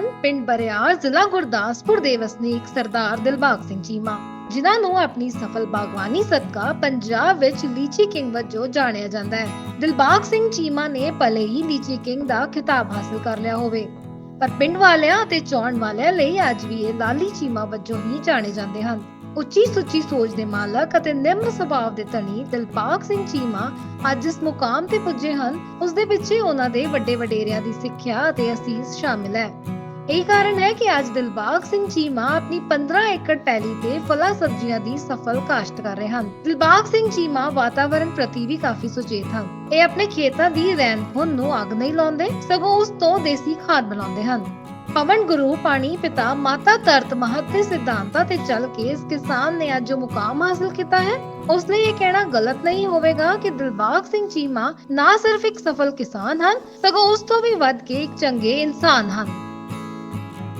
ਹਨ ਪਿੰਡ ਬਰਿਆਰ ਜ਼ਿਲ੍ਹਾ ਗੁਰਦਾਸਪੁਰ ਦੇ ਵਸਨੀਕ ਸਰਦਾਰ ਦਿਲਬਾਗ ਸਿੰਘ ਚੀਮਾ, ਜਿਨ੍ਹਾਂ ਨੂੰ ਆਪਣੀ ਸਫਲ ਬਾਗਵਾਨੀ ਸਦਕਾ ਪੰਜਾਬ ਵਿੱਚ ਲੀਚੀ ਕਿੰਗ ਵਜੋਂ ਜਾਣਿਆ ਜਾਂਦਾ ਹੈ। ਦਿਲਬਾਗ ਸਿੰਘ ਚੀਮਾ ਨੇ ਭਲੇ ਹੀ ਲੀਚੀ ਕਿੰਗ ਦਾ ਖਿਤਾਬ ਹਾਸਲ ਕਰ ਲਿਆ ਹੋਵੇ, ਪਰ ਪਿੰਡ ਵਾਲਿਆਂ ਅਤੇ ਚੌਣ ਵਾਲਿਆਂ ਲਈ ਅੱਜ ਵੀ ਇਹ ਲਾਲੀ ਚੀਮਾ ਵਜੋਂ ਹੀ ਜਾਣੇ ਜਾਂਦੇ ਹਨ। ਉੱਚੀ ਸੁੱਚੀ ਸੋਚ ਦੇ ਮਾਲਕ ਅਤੇ ਨਿਮਰ ਸੁਭਾਅ ਦੇ ਧਨੀ ਦਿਲਬਾਗ ਸਿੰਘ ਚੀਮਾ ਅੱਜ ਇਸ ਮੁਕਾਮ ਤੇ ਪੁੱਜੇ ਹਨ ਉਸ ਦੇ ਪਿੱਛੇ ਉਹਨਾਂ ਦੇ ਵੱਡੇ ਵਡੇਰਿਆਂ ਦੀ ਸਿੱਖਿਆ ਅਤੇ ਅਸੀਸ ਸ਼ਾਮਿਲ ਹੈ। ਇਹ ਕਾਰਨ ਹੈ ਕਿ ਅੱਜ ਦਿਲਬਾਗ ਸਿੰਘ ਚੀਮਾ ਆਪਣੀ 15 ਏਕੜ ਪੈਲੀ ਤੇ ਫਲਾਂ ਸਬਜ਼ੀਆਂ ਦੀ ਸਫਲ ਕਾਸ਼ਤ ਕਰ ਰਹੇ ਹਨ। ਦਿਲਬਾਗ ਸਿੰਘ ਚੀਮਾ ਵਾਤਾਵਰਣ ਪ੍ਰਤੀ ਵੀ ਕਾਫੀ ਸੁਚੇਤ ਹਨ। ਇਹ ਆਪਣੇ ਖੇਤਾਂ ਦੀ ਰਹਿੰਦ ਖੂੰਹਦ ਨੂੰ ਅੱਗ ਨਹੀਂ ਲਾਉਂਦੇ, ਸਗੋਂ ਉਸ ਤੋਂ ਦੇਸੀ ਖਾਦ ਬਣਾਉਂਦੇ ਹਨ। ਪਵਨ ਗੁਰੂ, ਪਾਣੀ ਪਿਤਾ, ਮਾਤਾ ਤਰਤ, ਮਹੱਤ ਦੇ ਸਿਧਾਂਤਾਂ ਤੇ ਚੱਲ ਕੇ ਇਸ ਕਿਸਾਨ ਨੇ ਅੱਜ ਜੋ ਮੁਕਾਮ ਹਾਸਲ ਕੀਤਾ ਹੈ, ਉਸ ਲਈ ਇਹ ਕਹਿਣਾ ਗਲਤ ਨਹੀਂ ਹੋਵੇਗਾ ਕਿ ਦਿਲਬਾਗ ਸਿੰਘ ਚੀਮਾ ਨਾ ਸਿਰਫ ਇੱਕ ਸਫਲ ਕਿਸਾਨ ਹਨ, ਸਗੋਂ ਉਸ ਤੋਂ ਵੀ ਵੱਧ ਕੇ ਇੱਕ ਚੰਗੇ ਇਨਸਾਨ ਹਨ।